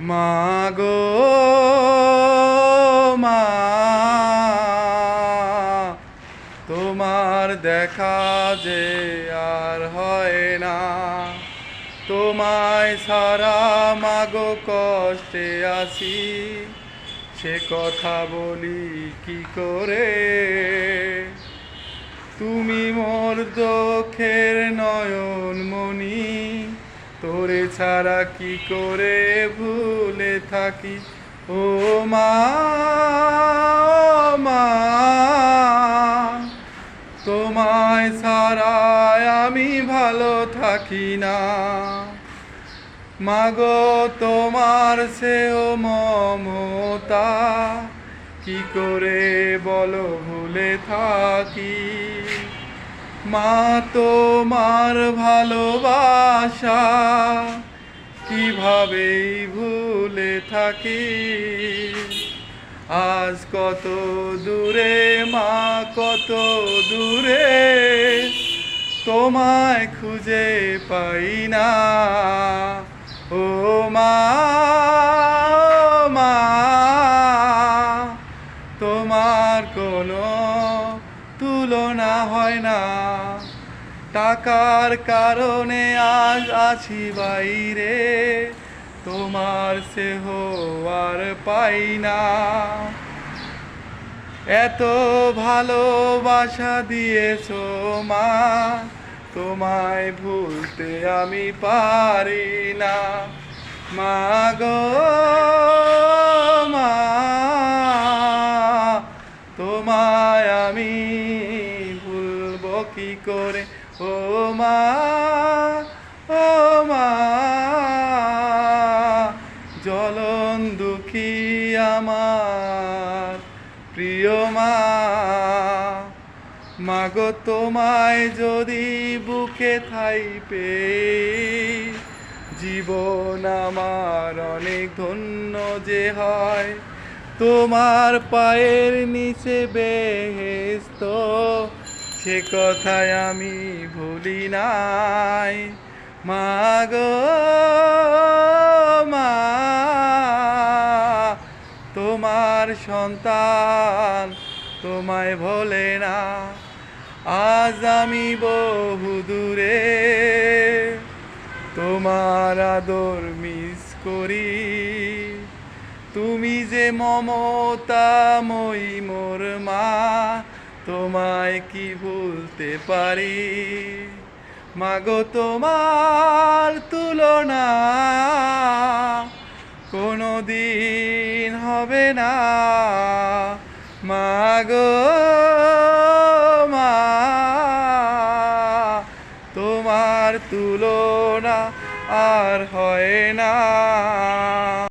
মাগো, মা। তোমার দেখা যে আর হয় না। তোমায় সারা মাগো কষ্টে আসি সে কথা বলি কি করে? তুমি মোর দুঃখের নয়ন মনি তোরে ছাড়া কি করে ভুলে থাকি? ও মা ও মা, তোমায় ছাড়ায় আমি ভালো থাকি না। মাগো, তোমার সেও মমতা, কি করে বলো ভুলে থাকি? মা তোমার ভালোবাসা কিভাবেই ভুলে থাকি? আজ কত দূরে, মা কত দূরে, তোমায় খুঁজে পাই না। ও মা মা, তোমার কোনো তুলনা হয় না। টাকার কারণে আজ আছি বাইরে। তোমার সেহ আর পাই না। এত ভালোবাসা দিয়েছ মা, তোমায় ভুলতে আমি পারি না। মা গো। তোমায় আমি ভুলব কি করে? ও মা ও মা জলন দুঃখী আমার প্রিয় মা। মাগো, তোমায় যদি বুকে থাই পে জীবন আমার অনেক ধন্য যে হয় তোমার পায়ের নিচে বেহেস্ত সে কথায় আমি ভুলি নাই। মাগো মা, তোমার সন্তান তোমায় ভোলে না। আজ আমি বহু দূরে, তোমার আদর মিস করি। তুমি যে মমতাময়ী মোর মা, তোমায় কি ভুলতে পারি? মাগো, তোমার তুলনা কোনো দিন হবে না। মাগো, মা, তোমার তুলনা আর হয় না।